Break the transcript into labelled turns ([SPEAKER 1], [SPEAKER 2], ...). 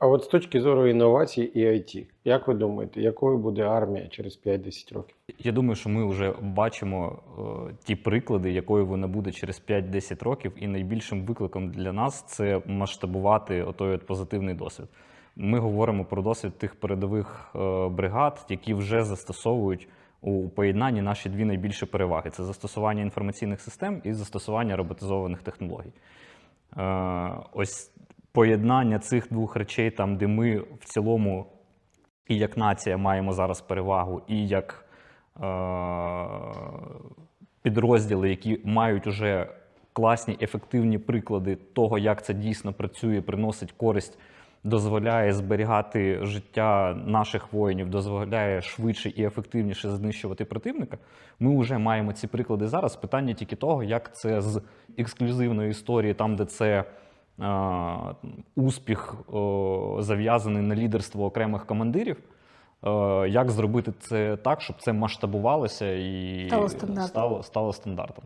[SPEAKER 1] А от з точки зору інновацій і IT, як ви думаєте, якою буде армія через 5-10 років?
[SPEAKER 2] Я думаю, що ми вже бачимо е, ті приклади, якою вона буде через 5-10 років, і найбільшим викликом для нас це масштабувати отой от позитивний досвід. Ми говоримо про досвід тих передових е, бригад, які вже застосовують у поєднанні наші дві найбільші переваги: це застосування інформаційних систем і застосування роботизованих технологій. Е, Ось поєднання цих двох речей, там, де ми в цілому і як нація маємо зараз перевагу, і як е, підрозділи, які мають уже класні ефективні приклади того, як це дійсно працює, приносить користь, дозволяє зберігати життя наших воїнів, дозволяє швидше і ефективніше знищувати противника. Ми вже маємо ці приклади зараз. Питання тільки того, як це з ексклюзивної історії, там, де це. Е, Успіх зав'язаний на лідерство окремих командирів. Е, Як зробити це так, щоб це масштабувалося і
[SPEAKER 3] Стало стандартом.
[SPEAKER 2] стало, стало стандартом?